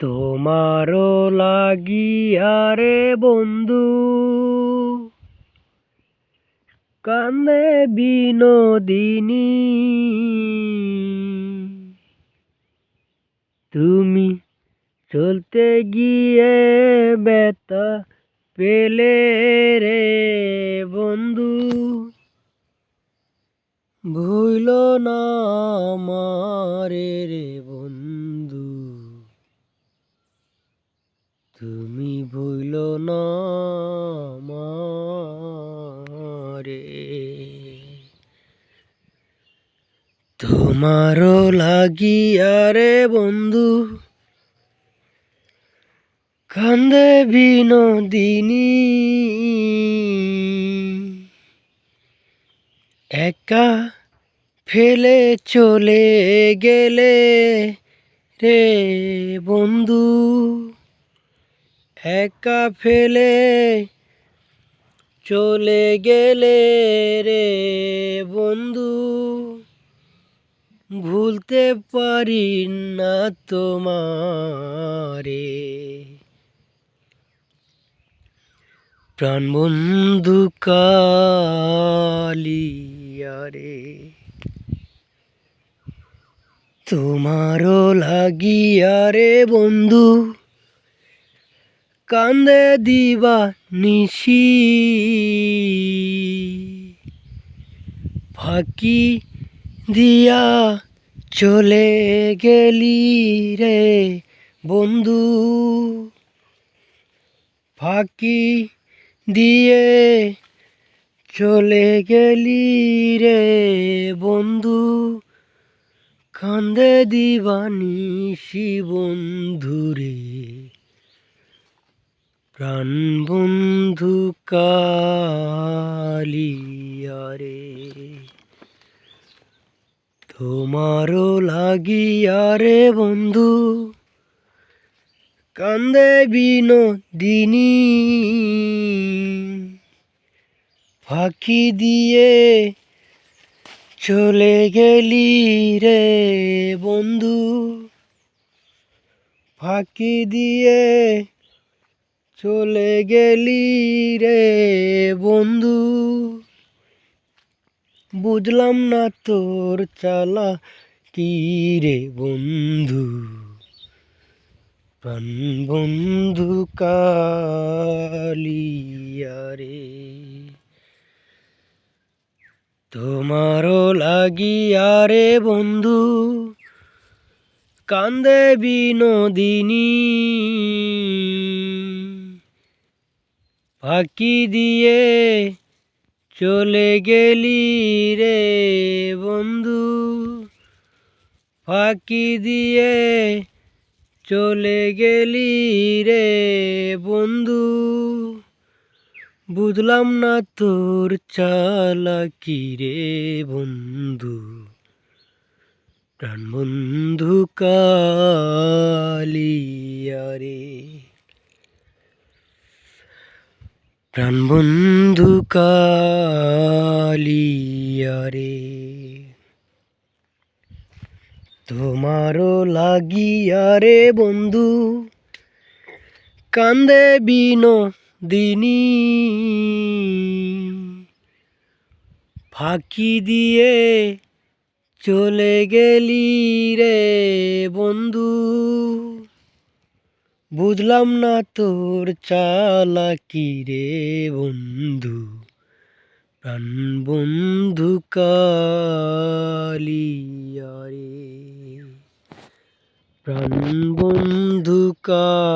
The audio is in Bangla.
তোমারও লাগিয়া রে বন্ধু। কান্দে বিনোদিনী। তুমি চলতে গিয়ে বেতা পেলে রে বন্ধু। ভুইল না আমারে রে বন্ধু। তুমি ভুইল না আমারে তোমারও লাগিয়া রে বন্ধু, কান্দে বিনোদিনী। একা ফেলে চলে গেলে রে বন্ধু। একা ফেলে চলে গেলে রে বন্ধু। ভুলতে পারি না তোমারে। প্রাণ বন্ধু কালিয়ারে তোমারও লাগিয়ারে বন্ধু। কান্দে দিবা নিশি। ফাঁকি দিয়া চলে গেলি রে বন্ধু। ফাঁকি দিয়ে চলে গেলি রে বন্ধু। কান্দে দিবানিসি বন্ধু রে। প্রাণ বন্ধু কালিয়ারে তোমারও লাগিয়ারে বন্ধু। কান্দে বিনোদিনী। ফাঁকি দিয়ে চলে গেলি রে বন্ধু। ফাঁকি দিয়ে চলে গেলি রে বন্ধু। বুঝলাম না তোর চালা কি রে বন্ধু। প্রাণ বন্ধু কালিয়ারে তোমারও লাগিয়ারে বন্ধু। কান্দে বিনোদিনী। ফাঁকি দিয়ে চলে গেলি রে বন্ধু। ফাঁকি দিয়ে চলে গেলি রে বন্ধু। বুঝলাম না তোর চালাকি রে বন্ধু। প্রাণ বন্ধু কালিয়ারে প্রাণ বন্ধু কালিয়ারে তোমারও লাগিয়ারে বন্ধু কান্দে বিনোদিনী। ফাঁকি দিয়ে চলে গেলি রে বন্ধু। বুঝলাম না তোর চালাকি রে বন্ধু? প্রাণ বন্ধু কালিয়ারে প্রাণ বন্ধু কা